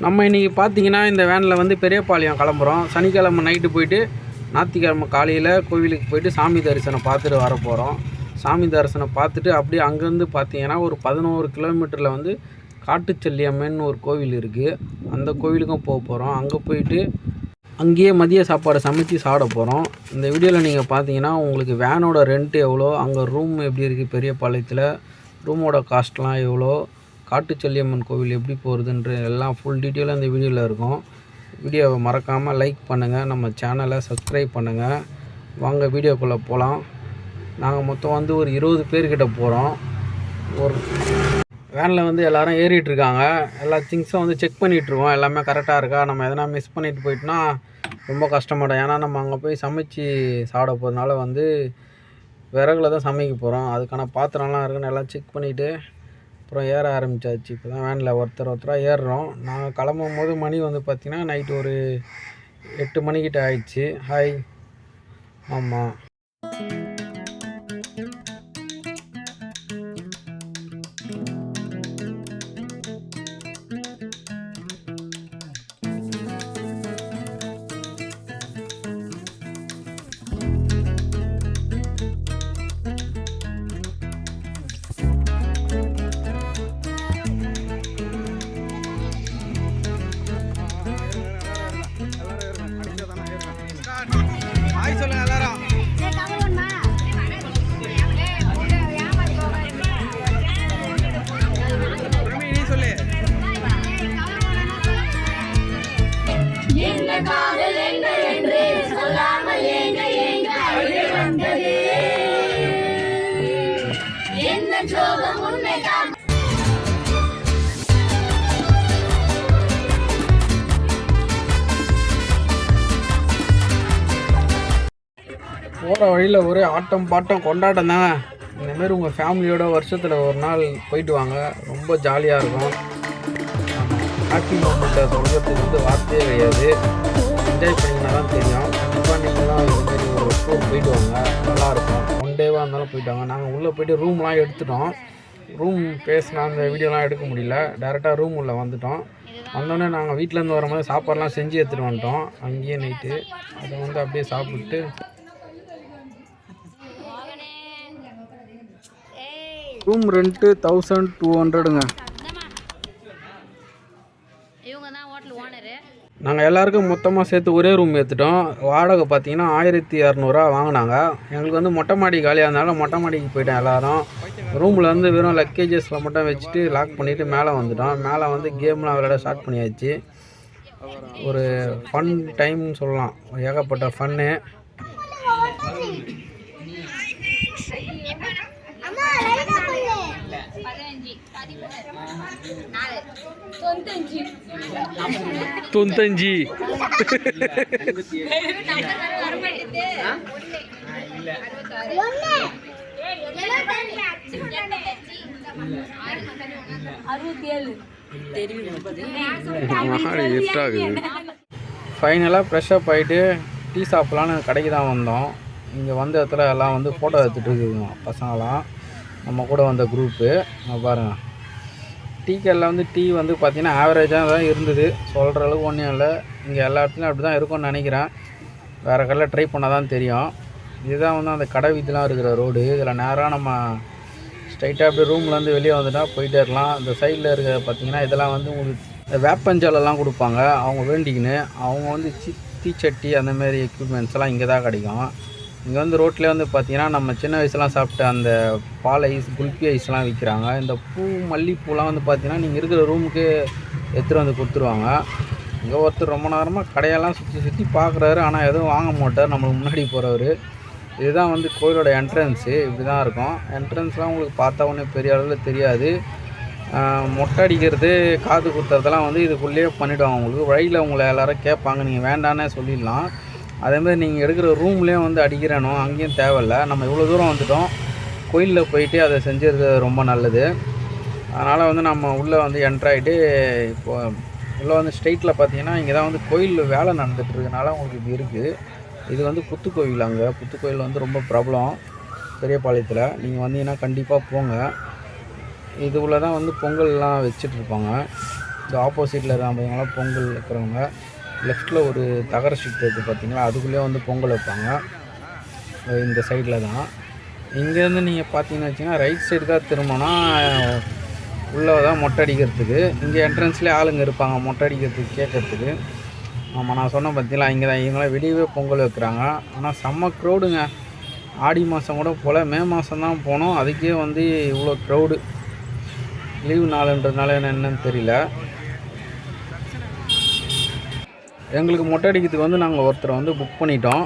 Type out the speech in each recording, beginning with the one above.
நம்ம இன்றைக்கி பார்த்தீங்கன்னா இந்த வேனில் வந்து பெரியபாளையம் கிளம்புறோம். சனிக்கிழமை நைட்டு போயிட்டு ஞாயிற்றுக்கிழமை காலையில் கோவிலுக்கு போயிட்டு சாமி தரிசனம் பார்த்துட்டு வர போகிறோம் சாமி தரிசனம் பார்த்துட்டு அப்படியே அங்கேருந்து பார்த்தீங்கன்னா ஒரு பதினோரு கிலோமீட்டரில் வந்து காட்டுச்செல்லியம்மன் ஒரு கோவில் இருக்குது அந்த கோவிலுக்கும் போக போகிறோம் அங்கே போயிட்டு அங்கேயே மதிய சாப்பாடு சமைச்சு சாப்பிட போகிறோம் இந்த வீடியோவில் நீங்கள் பார்த்தீங்கன்னா உங்களுக்கு வேனோட ரெண்ட் எவ்வளோ அங்கே ரூம் எப்படி இருக்குது பெரியபாளையத்தில் ரூமோட காஸ்ட்லாம் எவ்வளோ காட்டுச்செல்லியம்மன் கோவில் எப்படி போகிறதுன்ற எல்லாம் ஃபுல் டீட்டெயிலாக இந்த வீடியோவில் இருக்கும். வீடியோவை மறக்காமல் லைக் பண்ணுங்கள் நம்ம சேனலை சப்ஸ்கிரைப் பண்ணுங்கள் வாங்க வீடியோக்குள்ளே போகலாம் நாங்கள் மொத்தம் வந்து ஒரு இருபது பேர்கிட்ட போகிறோம் ஒரு வேனில் வந்து எல்லோரும் ஏறிட்டுருக்காங்க எல்லா திங்ஸும் வந்து செக் பண்ணிகிட்ருக்கோம் எல்லாமே கரெக்டாக இருக்கா? நம்ம எதனா மிஸ் பண்ணிட்டு போயிட்டோன்னா ரொம்ப கஷ்டமாட்டோம் ஏன்னா நம்ம அங்கே போய் சமைச்சு சாப்பிட போகிறதுனால வந்து விறகுல தான் சமைக்க போகிறோம் அதுக்கான பாத்திரம்லாம் இருக்குன்னு எல்லாம் செக் பண்ணிவிட்டு அப்புறம் ஏற ஆரம்பிச்சாச்சு. இப்போ தான் வேனில் ஒருத்தர் ஒருத்தராக ஏறுறோம். நாங்கள் கிளம்பும் போது மணி வந்து பார்த்திங்கன்னா நைட்டு ஒரு எட்டு மணிக்கிட்ட ஆயிடுச்சு. ஹாய் ஆமாம் உண்மைதான் போகிற வழியில் ஒரே ஆட்டம் பாட்டம் கொண்டாட்டம் தாங்க இந்தமாரி உங்கள் ஃபேமிலியோட வருஷத்தில் ஒரு நாள் போயிட்டு வாங்க. ரொம்ப ஜாலியாக இருக்கும். ஹாப்பி மூமெண்ட்டை சொல்கிறதுக்கு வந்து வார்த்தையே கிடையாது. என்ஜாய் பண்ணிங்கன்னா தான் தெரியும். கண்டிப்பாக நீங்களாம் இதுமாரி ஒரு டூர் போயிட்டு வாங்க. நல்லாயிருக்கும் ஒன் டேவாக இருந்தாலும் போயிட்டு வாங்க. நாங்கள் உள்ளே போயிட்டு ரூம்லாம் எடுத்துட்டோம். ரூம் பேசினா அந்த வீடியோலாம் எடுக்க முடியல. டேரெக்டாக ரூம் உள்ளே வந்துட்டோம். வந்தோடனே நாங்கள் வீட்டிலேருந்து வரும்போது சாப்பாடுலாம் செஞ்சு எடுத்துகிட்டு வந்துட்டோம். அங்கேயே நைட்டு அதை வந்து அப்படியே சாப்பிட்டு ரூம் ரெண்ட்டு தௌசண்ட் டூ ஹண்ட்ரடுங்க நாங்கள் எல்லாருக்கும் மொத்தமாக சேர்த்து ஒரே ரூம் ஏற்றுட்டோம் வாடகை பார்த்தீங்கன்னா ஆயிரத்தி இரநூறுவா வாங்கினாங்க. எங்களுக்கு வந்து மொட்டை மாடி காலியாக இருந்தாலும் மொட்டை மாடிக்கு போயிட்டோம் எல்லாரும். ரூமில் வந்து வெறும் லக்கேஜஸில் மட்டும் வச்சுட்டு லாக் பண்ணிவிட்டு மேலே வந்துட்டோம். மேலே வந்து கேம்லாம் விளையாட ஸ்டார்ட் பண்ணியாச்சு. ஒரு ஃபன் டைம்னு சொல்லலாம். ஏகப்பட்ட ஃபன்னு தொந்தஞ்சி ஃபைனலாக ஃப்ரெஷ்அப் ஆகிட்டு டீ சாப்பிட்லான்னு கடைக்கு தான் வந்தோம். இங்கே வந்த இடத்துல எல்லாம் வந்து ஃபோட்டோ எடுத்துகிட்டு இருக்குங்க பசங்களாம். நம்ம கூட வந்த குரூப்பு பாருங்கள் டீ கடையில் வந்து டீ வந்து பார்த்திங்கன்னா ஆவரேஜாக தான் இருந்தது. சொல்கிற அளவுக்கு ஒன்றும் இல்லை. இங்கே எல்லா இடத்துலையும் அப்படி தான் இருக்கும்னு நினைக்கிறேன். வேறு கடையில் ட்ரை பண்ணால் தான் தெரியும். இதுதான் வந்து அந்த கடை வீதிலாம் இருக்கிற ரோடு இதில் நேராக நம்ம ஸ்ட்ரைட்டாக அப்படியே ரூம்லேருந்து வெளியே வந்துட்டால் போயிட்டே இருக்கலாம். இந்த சைடில் இருக்க பார்த்தீங்கன்னா இதெல்லாம் வந்து உங்களுக்கு இந்த வேப்பஞ்சாலெல்லாம் கொடுப்பாங்க. அவங்க வேண்டிக்கின்னு. அவங்க வந்து சி தீச்சட்டி அந்த மாதிரி எக்யூப்மெண்ட்ஸ் எல்லாம் இங்கே தான் கிடைக்கும். இங்கே வந்து ரோட்லேயே வந்து பார்த்தீங்கன்னா நம்ம சின்ன வயசுலாம் சாப்பிட்ட அந்த பால் ஐஸ் குல்பி ஐஸ்லாம் விற்கிறாங்க இந்த பூ மல்லிப்பூலாம் வந்து பார்த்திங்கன்னா நீங்கள் இருக்கிற ரூமுக்கு எடுத்துகிட்டு வந்து கொடுத்துருவாங்க. இங்கே ஒருத்தர் ரொம்ப நேரமாக கடையெல்லாம் சுற்றி சுற்றி பார்க்குறாரு ஆனால் எதுவும் வாங்க மாட்டார். நம்மளுக்கு முன்னாடி போகிறவர் இதுதான் வந்து கோயிலோட என்ட்ரன்ஸு இப்படி தான் இருக்கும். என்ட்ரன்ஸ்லாம் உங்களுக்கு பார்த்தா ஒன்றும் பெரிய அளவில் தெரியாது. மொட்டை அடிக்கிறது காது குத்துறதெல்லாம் வந்து இதுக்குள்ளேயே பண்ணிவிடுவாங்க உங்களுக்கு வழியில் உங்களை எல்லோரும் கேட்பாங்க. நீங்கள் வேண்டானே சொல்லிடலாம். அதேமாதிரி நீங்கள் எடுக்கிற ரூம்லேயே வந்து அடிக்கிறேனோ அங்கேயும் தேவையில்ல. நம்ம இவ்வளோ தூரம் வந்துட்டோம். கோயிலில் போயிட்டு அதை செஞ்சது ரொம்ப நல்லது. அதனால் வந்து நம்ம உள்ளே வந்து என்ட்ராயிட்டு இப்போ உள்ளே வந்து ஸ்ட்ரெயிட்டில் பார்த்தீங்கன்னா இங்கே தான் வந்து கோயில் வேலை நடந்துகிட்ருக்கனால உங்களுக்கு இது இருக்குது இது வந்து புத்து கோயில் அங்கே. புத்து கோயில் வந்து ரொம்ப பிரபலம் பெரியபாளையத்தில். நீங்கள் வந்தீங்கன்னா கண்டிப்பாக போங்க. இது உள்ள தான் வந்து பொங்கல்லாம் வச்சிட்ருப்பாங்க இந்த ஆப்போசிட்டில் இருக்கிறவங்க பொங்கல் இருக்கிறவங்க லெஃப்ட்டில் ஒரு தகர ஷீட் இருக்குது பார்த்தீங்களா அதுக்குள்ளேயே வந்து பொங்கல் வைப்பாங்க. இந்த சைடில் தான். இங்கேருந்து நீங்கள் பார்த்தீங்கன்னு வச்சிங்கன்னா ரைட் சைடு தான் திரும்பினா உள்ளே தான் மொட்டை அடிக்கிறதுக்கு. இங்கே என்ட்ரன்ஸ்லேயே ஆளுங்க இருப்பாங்க மொட்டை அடிக்கிறதுக்கு கேட்கறதுக்கு. ஆமாம் நான் சொன்னேன் பார்த்தீங்களா இங்கே தான் இவங்களாம் வெளியவே பொங்கல் வைக்கிறாங்க. ஆனால் செம்ம க்ரௌடுங்க ஆடி மாதம் கூட போல் மே மாதம் தான் போனோம். அதுக்கே வந்து இவ்வளோ க்ரௌடு லீவு நாளுன்றதுனால என்னென்னு தெரியல. எங்களுக்கு மொட்டை அடிக்கிறதுக்கு வந்து நாங்கள் ஒருத்தரை வந்து புக் பண்ணிட்டோம்.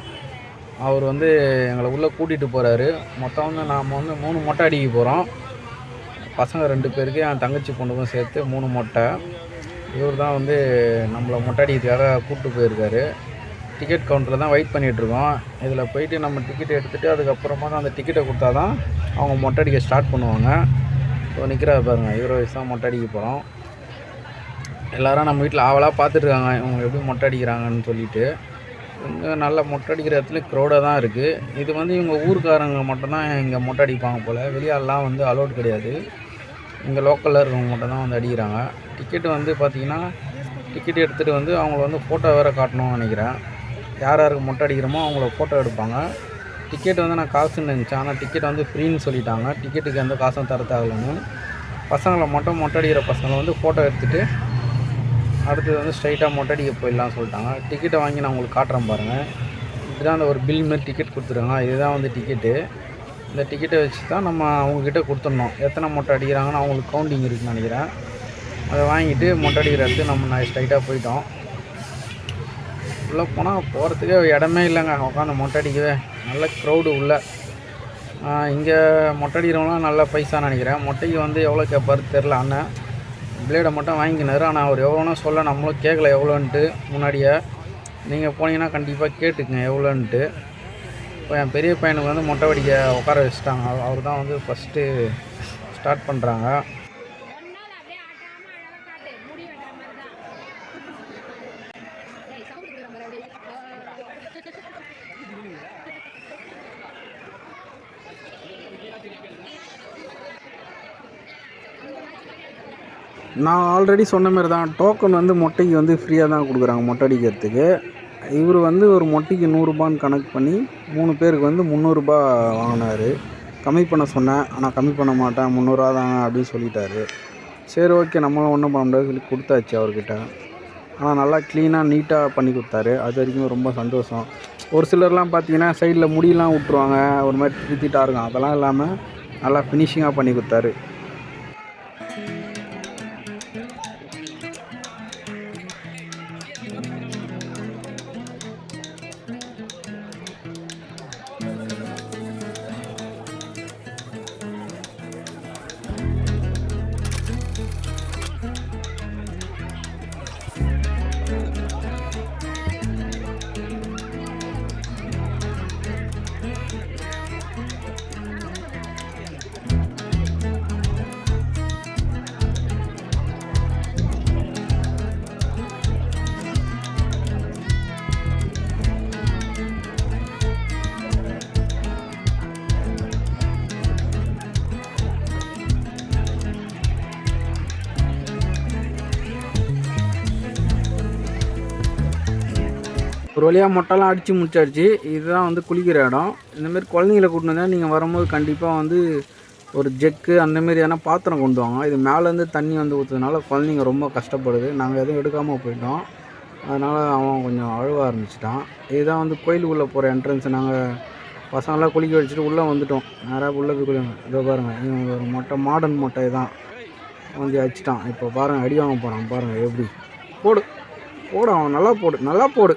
அவர் வந்து எங்களை உள்ளே கூட்டிகிட்டு போகிறாரு மொத்தம் வந்து நாம் வந்து மூணு மொட்டை அடிக்க போகிறோம் பசங்க ரெண்டு பேருக்கு என் தங்கச்சி பொண்ணுக்கும் சேர்த்து மூணு மொட்டை. இவர் தான் வந்து நம்மளை மொட்டை அடிக்கிறதுக்காக கூப்பிட்டு போயிருக்காரு. டிக்கெட் கவுண்டரில் தான் வெயிட் பண்ணிகிட்ருக்கோம் இதில் போயிட்டு நம்ம டிக்கெட் எடுத்துகிட்டு அதுக்கப்புறமா தான் அந்த டிக்கெட்டை கொடுத்தா தான் அவங்க மொட்டை அடிக்க ஸ்டார்ட் பண்ணுவாங்க. ஸோ நிற்கிறா பாருங்கள் இவரை வயசு தான் மொட்டை அடிக்க போகிறோம் எல்லாரும் நம்ம வீட்டில் ஆவலாக பார்த்துட்ருக்காங்க இவங்க எப்படி மொட்டை அடிக்கிறாங்கன்னு சொல்லிட்டு. இங்கே நல்ல மொட்டை அடிக்கிற இடத்துல க்ரௌடாக தான் இருக்குது இது வந்து இவங்க ஊருக்காரங்க மட்டும்தான் இங்கே மொட்டை அடிப்பாங்க போல். வெளியாலலாம் வந்து அலோட் கிடையாது. இங்கே லோக்கலில் இருக்கவங்க மட்டும் தான் வந்து அடிக்கிறாங்க. டிக்கெட்டு வந்து பார்த்திங்கன்னா டிக்கெட் எடுத்துகிட்டு வந்து அவங்கள வந்து ஃபோட்டோ வேறு காட்டணும்னு நினைக்கிறேன். யார் யாருக்கு மொட்டை அடிக்கிறோமோ அவங்கள ஃபோட்டோ எடுப்பாங்க. டிக்கெட் வந்து நான் காசுன்னு நினச்சேன் ஆனால் டிக்கெட் வந்து ஃப்ரீன்னு சொல்லிட்டாங்க. டிக்கெட்டுக்கு எந்த காசும் தர தேவையில்லைன்னு பசங்களை மட்டும் மொட்டை அடிக்கிற பசங்களை வந்து ஃபோட்டோ எடுத்துகிட்டு அடுத்தது வந்து ஸ்ட்ரைட்டாக மொட்டை அடிக்க போயிடலாம்னு சொல்லிட்டாங்க. டிக்கெட்டை வாங்கி நான் உங்களுக்கு காட்டுறேன் பாருங்கள் இதுதான் அந்த ஒரு பில் மாதிரி டிக்கெட் கொடுத்துருங்க இதுதான் வந்து டிக்கெட்டு இந்த டிக்கெட்டை வச்சு தான் நம்ம அவங்கக்கிட்ட கொடுத்துடணும். எத்தனை மொட்டை அடிக்கிறாங்கன்னு அவங்களுக்கு கவுண்டிங் இருக்குன்னு நினைக்கிறேன். அதை வாங்கிட்டு மொட்டை அடிக்கிற இடத்துக்கு நம்ம நான் ஸ்ட்ரைட்டாக போயிட்டோம். உள்ளே போனால் போகிறதுக்கே இடமே இல்லைங்க. உட்காந்து மொட்டை அடிக்கவே. நல்ல க்ரௌடு உள்ளே. இங்கே மொட்டை அடிக்கிறவங்களாம் நல்ல பைசா நினைக்கிறேன். மொட்டைக்கு வந்து எவ்வளோ கேட்பாரு தெரில அண்ணன். பிளேடை மட்டும் வாங்கிக்கினாரு. ஆனால் அவர் எவ்வளோனா சொல்ல நம்மளும் கேட்கல எவ்வளோன்ட்டு முன்னாடியே நீங்கள் போனீங்கன்னா கண்டிப்பாக கேட்டுக்குங்க எவ்வளோன்ட்டு இப்போ என் பெரிய பையனுக்கு வந்து மொட்டை வடிக்க உட்கார வச்சுட்டாங்க. அவர் தான் வந்து ஃபஸ்ட்டு ஸ்டார்ட் பண்ணுறாங்க நான் ஆல்ரெடி சொன்ன மாதிரி தான் டோக்கன் வந்து மொட்டைக்கு வந்து ஃப்ரீயாக தான் கொடுக்குறாங்க மொட்டை அடிக்கிறதுக்கு இவர் வந்து ஒரு மொட்டைக்கு நூறுரூபான்னு கணக்கு பண்ணி மூணு பேருக்கு வந்து முந்நூறுரூபா வாங்கினார். கம்மி பண்ண சொன்னேன் ஆனால் கம்மி பண்ண மாட்டேன் முந்நூறுரூவா தாங்க அப்படின்னு சொல்லிட்டாரு. சரி ஓகே நம்மளும் ஒன்றும் பண்ண முடியாது சொல்லி கொடுத்தாச்சு அவர்கிட்ட. ஆனால் நல்லா க்ளீனாக நீட்டாக பண்ணி கொடுத்தாரு. அது வரைக்கும் ரொம்ப சந்தோஷம். ஒரு சிலர்லாம் பார்த்தீங்கன்னா சைடில் முடியெல்லாம் விட்ருவாங்க ஒரு மாதிரி திருத்திட்டாக இருக்கும் அதெல்லாம் இல்லாமல் நல்லா ஃபினிஷிங்காக பண்ணி கொடுத்தாரு. ஒரு வழியாக மொட்டைலாம் அடித்து முடிச்சாச்சு. இதுதான் வந்து குளிக்கிற இடம். இந்தமாரி குழந்தைங்கள கூட்டிட்டு வந்தால் நீங்கள் வரும்போது கண்டிப்பாக வந்து ஒரு ஜெக்கு அந்த எதனா பாத்திரம் கொண்டு வாங்க. இது மேலேருந்து தண்ணி வந்து ஊற்றுறதுனால குழந்தைங்க ரொம்ப கஷ்டப்படுது. நாங்கள் எதுவும் எடுக்காமல் போயிட்டோம். அதனால் அவன் கொஞ்சம் அழுவ ஆரம்பிச்சிட்டான். இதுதான் வந்து கோயிலுக்குள்ளே போகிற என்ட்ரன்ஸ் நாங்கள் பசங்களாம் குளிக்க வச்சுட்டு உள்ளே வந்துட்டோம். நேராக உள்ளே போய் குளிங்க. இதோ பாருங்கள் இவன் ஒரு மொட்டை மாடர்ன் மொட்டை தான். வந்து அடிச்சிட்டான். இப்போ பாருங்கள் அடி வாங்க போகிறான் பாருங்கள் எப்படி. போடு. போடு அவன். நல்லா போடு. நல்லா போடு.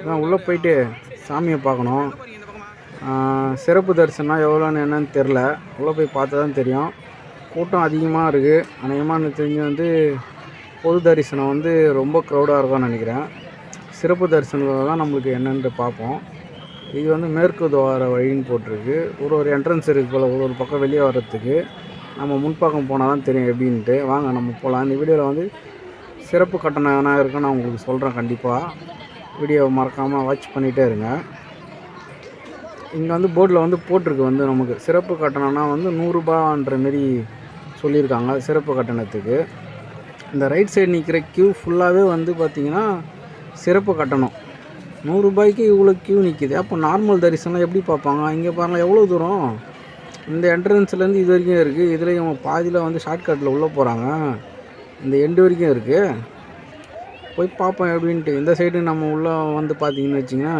அதான் உள்ளே போயிட்டு சாமியை பார்க்கணும். சிறப்பு தரிசனம் எவ்வளோன்னு என்னன்னு தெரில. உள்ளே போய் பார்த்தா தான் தெரியும். கூட்டம் அதிகமாக இருக்குது அநேகமாக எனக்கு தெரிஞ்சு வந்து பொது தரிசனம் வந்து ரொம்ப க்ரௌடாக இருக்கும்னு நினைக்கிறேன். சிறப்பு தரிசனத்தில் தான் நம்மளுக்கு என்னன்ட்டு பார்ப்போம். இது வந்து மேற்கு துவார வழின்னு போட்டிருக்கு. ஒரு ஒரு என்ட்ரன்ஸ் இருக்குது போல் ஒரு ஒரு பக்கம் வெளியே வர்றதுக்கு. நம்ம முன்பக்கம் போனால் தான் தெரியும் எப்படின்ட்டு. வாங்க நம்ம போகலாம். இந்த வீடியோவில் வந்து சிறப்பு கட்டணம் என்ன இருக்குன்னு நான் உங்களுக்கு சொல்கிறேன் கண்டிப்பாக வீடியோவை மறக்காமல் வாட்ச் பண்ணிகிட்டே இருங்க. இங்கே வந்து போர்டில் வந்து போட்டிருக்கு வந்து நமக்கு. சிறப்பு கட்டணம்னா வந்து நூறுரூபான்ற மாரி சொல்லியிருக்காங்க. சிறப்பு கட்டணத்துக்கு. இந்த ரைட் சைடு நிற்கிற க்யூ ஃபுல்லாகவே வந்து பார்த்திங்கன்னா சிறப்பு கட்டணம். நூறுரூபாய்க்கு இவ்வளோ க்யூ நிற்கிது அப்போ நார்மல் தரிசனம் எப்படி பார்ப்பாங்க? இங்கே பாருங்கள் எவ்வளோ தூரம்? இந்த என்ட்ரன்ஸ்லேருந்து இது வரைக்கும் இருக்குது இதில் இவங்க பாதியில் வந்து ஷார்ட்கட்டில் உள்ளே போகிறாங்க இந்த எண்டு வரைக்கும் இருக்குது போய் பார்ப்போம் எப்படின்ட்டு. இந்த சைடு நம்ம உள்ளே வந்து பார்த்தீங்கன்னு வச்சிங்கன்னா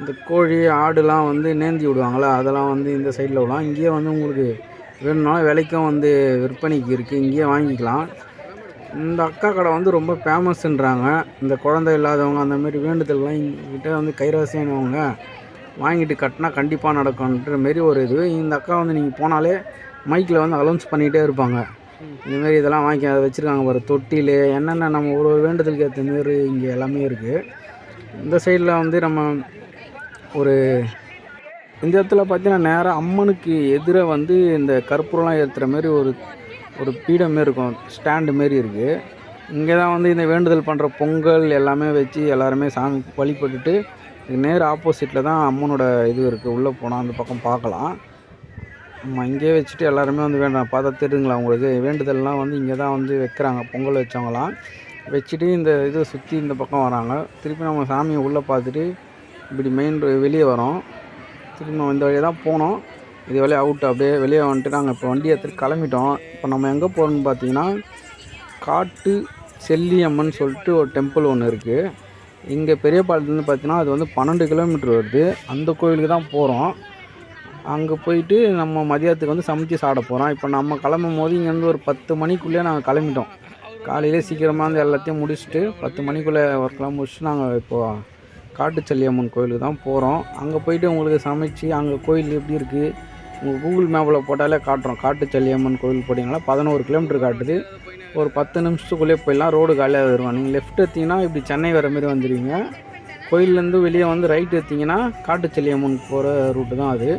இந்த கோழி ஆடுலாம் வந்து நேந்தி விடுவாங்களே? அதெல்லாம் வந்து இந்த சைடில் விடலாம். இங்கேயே வந்து உங்களுக்கு வேணும்னாலும் விலைக்கும் வந்து விற்பனைக்கு இருக்குது இங்கேயே வாங்கிக்கலாம். இந்த அக்கா கடை வந்து ரொம்ப ஃபேமஸ்ன்றாங்க இந்த குழந்தை இல்லாதவங்க அந்த மாதிரி வேண்டுதல்லாம் எங்ககிட்ட வந்து கைராசியானவங்க வாங்கிட்டு கட்டினா கண்டிப்பாக நடக்கும்ன்ற மாரி ஒரு இது. இந்த அக்கா வந்து நீங்கள் போனாலே மைக்கில் வந்து அலௌன்ஸ் பண்ணிகிட்டே இருப்பாங்க. இதுமாரி இதெல்லாம் வாங்கி அதை வச்சுருக்காங்க பாரு. தொட்டில் என்னென்ன நம்ம ஒரு ஒரு வேண்டுதலுக்கு ஏற்ற மாரி இங்கே எல்லாமே இருக்குது இந்த சைடில் வந்து நம்ம ஒரு இந்த இடத்துல பார்த்தீங்கன்னா நேராக அம்மனுக்கு எதிராக வந்து இந்த கற்பூரம்லாம் ஏற்றுற மாதிரி ஒரு ஒரு பீடம் மாரி இருக்கும். ஸ்டாண்டு மாரி இருக்குது இங்கே தான் வந்து இந்த வேண்டுதல் பண்ணுற பொங்கல் எல்லாமே வச்சு எல்லாருமே சாமி வழிபட்டுட்டு நேர் ஆப்போசிட்டில் தான் அம்மனோட இது இருக்குது உள்ளே போனால் அந்த பக்கம் பார்க்கலாம். நம்ம இங்கேயே வச்சுட்டு எல்லாருமே வந்து வேண்டாம். பார்த்தா தெரியுதுங்களா உங்களுக்கு வேண்டுதல்லாம் வந்து இங்கே தான் வந்து வைக்கிறாங்க. பொங்கல் வச்சவங்களாம் வச்சுட்டு இந்த இதை சுற்றி இந்த பக்கம் வராங்க. திருப்பி நம்ம சாமியை உள்ளே பார்த்துட்டு இப்படி மெயின் வெளியே வரோம். திரும்ப இந்த வழியாக தான் போனோம். இது வழியாக அவுட் அப்படியே வெளியே வந்துட்டு நாங்கள் இப்போ வண்டி எடுத்துகிட்டு கிளம்பிட்டோம். இப்போ நம்ம எங்கே போகிறோம்னு பார்த்தீங்கன்னா காட்டு செல்லியம்மன் சொல்லிட்டு ஒரு டெம்பிள் ஒன்று இருக்குது இங்கே பெரியபாளையத்துலேருந்து பார்த்தீங்கன்னா அது வந்து பன்னெண்டு கிலோமீட்டர் வருது. அந்த கோயிலுக்கு தான் போகிறோம் அங்கே போயிட்டு நம்ம மதியத்துக்கு வந்து சமைச்சு சாப்பிட போகிறோம் இப்போ நம்ம கிளம்பும் போது இங்கேருந்து ஒரு பத்து மணிக்குள்ளே நாங்கள் கிளம்பிட்டோம். காலையிலே சீக்கிரமாக வந்து எல்லாத்தையும் முடிச்சுட்டு பத்து மணிக்குள்ளே ஒர்க்லாம் முடிச்சுட்டு நாங்கள் இப்போது காட்டுச்சல்லியம்மன் கோயிலுக்கு தான் போகிறோம் அங்கே போயிட்டு உங்களுக்கு சமைச்சு அங்கே கோயில் எப்படி இருக்குது உங்கள் கூகுள் மேப்பில் போட்டாலே காட்டுறோம். காட்டுச்செல்லியம்மன் கோயில் போட்டிங்கன்னா பதினோரு கிலோமீட்டர் காட்டுது. ஒரு பத்து நிமிஷத்துக்குள்ளேயே போயிடலாம். ரோடு காலியாக வருவோம் நீங்கள் லெஃப்ட் எடுத்தீங்கன்னா இப்படி சென்னை வர மாதிரி வந்துடுவீங்க கோயிலேருந்து வெளியே வந்து ரைட் எடுத்தீங்கன்னா காட்டுச்செல்லியம்மன் போகிற ரூட்டு தான் அது.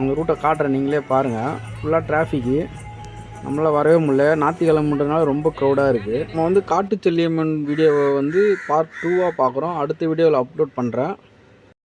உங்கள் ரூட்டை காட்டுறேன். நீங்களே பாருங்கள் ஃபுல்லாக டிராஃபிக்கு நம்மளால் வரவே முடியல. ஞாயிற்றுக்கிழமைன்றனால ரொம்ப க்ரௌடாக இருக்குது நம்ம வந்து காட்டுச்செல்லியம்மன் வீடியோவை வந்து பார்ட் டூவாக பார்க்குறோம். அடுத்த வீடியோவில் அப்லோட் பண்ணுறேன்